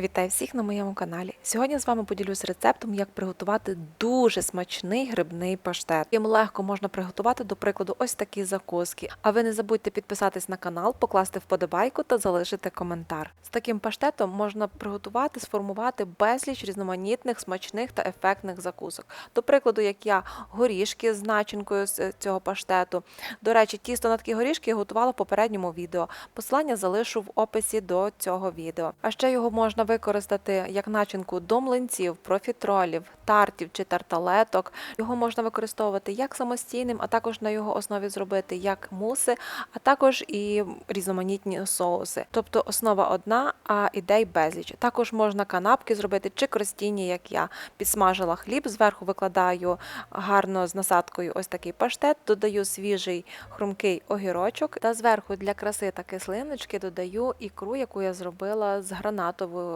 Вітаю всіх на моєму каналі. Сьогодні з вами поділюсь рецептом, як приготувати дуже смачний грибний паштет. Їм легко можна приготувати, до прикладу, ось такі закуски. А ви не забудьте підписатись на канал, покласти вподобайку та залишити коментар. З таким паштетом можна приготувати, сформувати безліч різноманітних, смачних та ефектних закусок. До прикладу, як я горішки з начинкою з цього паштету. До речі, тісто на такі горішки я готувала в попередньому відео. Посилання залишу в описі до цього відео. А ще його можна використати як начинку до млинців, профітролів, тартів чи тарталеток. Його можна використовувати як самостійним, а також на його основі зробити як муси, а також і різноманітні соуси. Тобто основа одна, а ідей безліч. Також можна канапки зробити чи кростіні, як я підсмажила хліб, зверху викладаю гарно з насадкою ось такий паштет, додаю свіжий хрумкий огірочок та зверху для краси та кислиночки додаю ікру, яку я зробила з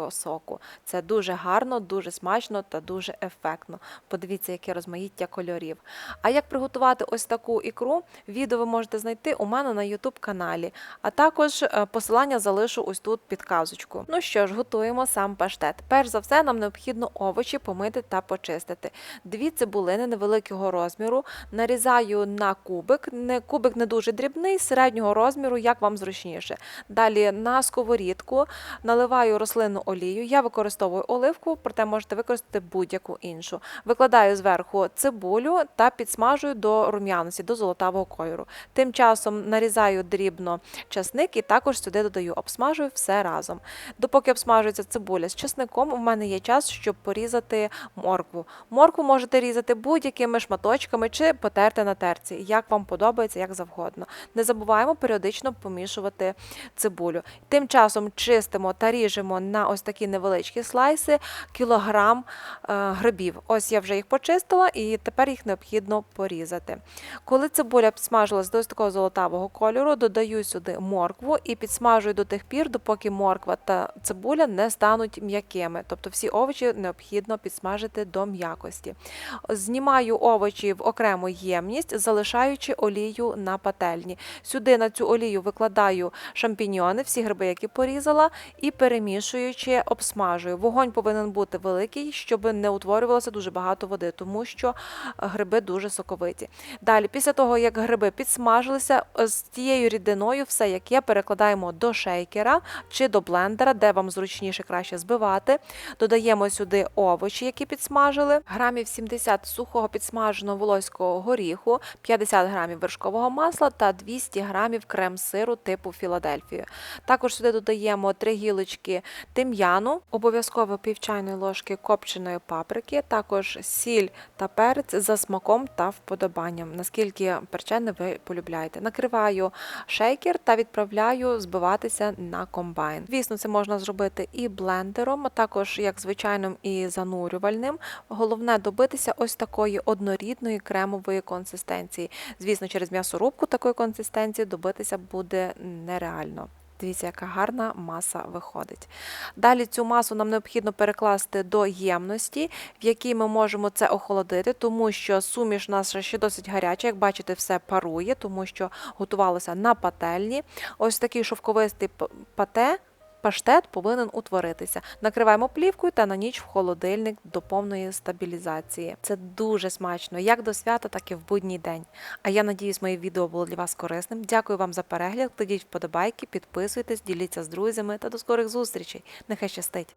гранатового соку. Це дуже гарно, дуже смачно та дуже ефектно. Подивіться, яке розмаїття кольорів. А як приготувати ось таку ікру, відео ви можете знайти у мене на YouTube каналі, а також е, посилання залишу ось тут підказочку. Ну що ж, готуємо сам паштет. Перш за все, нам необхідно овочі помити та почистити. Дві цибулини невеликого розміру нарізаю на кубик. Не кубик не дуже дрібний, середнього розміру, як вам зручніше. Далі на сковорідку наливаю рослинну олію. Я використовую оливку, проте можете використати будь-яку іншу. Викладаю зверху цибулю та підсмажую до рум'яності, до золотавого кольору. Тим часом нарізаю дрібно часник і також сюди додаю, обсмажую все разом. Допоки обсмажується цибуля з часником, у мене є час, щоб порізати моркву. Моркву можете різати будь-якими шматочками чи потерти на терці, як вам подобається, як завгодно. Не забуваємо періодично помішувати цибулю. Тим часом чистимо та ріжемо на ось такі невеличкі слайси кілограм е, грибів. Ось я вже їх почистила і тепер їх необхідно порізати. Коли цибуля підсмажилась до такого золотавого кольору, додаю сюди моркву і підсмажую до тих пір, допоки морква та цибуля не стануть м'якими. Тобто всі овочі необхідно підсмажити до м'якості. Знімаю овочі в окрему ємність, залишаючи олію на пательні. Сюди на цю олію викладаю шампіньйони, всі гриби, які порізала, і перемішуючи, обсмажую. Вогонь повинен бути великий, щоб не утворювалося дуже багато води, тому що гриби дуже соковиті. Далі, після того, як гриби підсмажилися, з тією рідиною все, як є, перекладаємо до шейкера чи до блендера, де вам зручніше краще збивати. Додаємо сюди овочі, які підсмажили, грамів 70 сухого підсмаженого волоського горіху, 50 грамів вершкового масла та 200 грамів крем-сиру типу Філадельфію. Також сюди додаємо 3 гілочки тим'яну, обов'язково пів чайної ложки копченої паприки, також сіль та перець за смаком та вподобанням, наскільки перчене ви полюбляєте. Накриваю шейкер та відправляю збиватися на комбайн. Звісно, це можна зробити і блендером, а також як звичайним і занурювальним. Головне добитися ось такої однорідної кремової консистенції. Звісно, через м'ясорубку такої консистенції добитися буде нереально. Дивіться, яка гарна маса виходить. Далі цю масу нам необхідно перекласти до ємності, в якій ми можемо це охолодити, тому що суміш наша ще досить гаряча. Як бачите, все парує, тому що готувалося на пательні. Ось такий шовковистий пате. Паштет повинен утворитися. Накриваємо плівкою та на ніч в холодильник до повної стабілізації. Це дуже смачно, як до свята, так і в будній день. А я надіюсь, моє відео було для вас корисним. Дякую вам за перегляд. Кладіть вподобайки, підписуйтесь, діліться з друзями та до скорих зустрічей. Нехай щастить!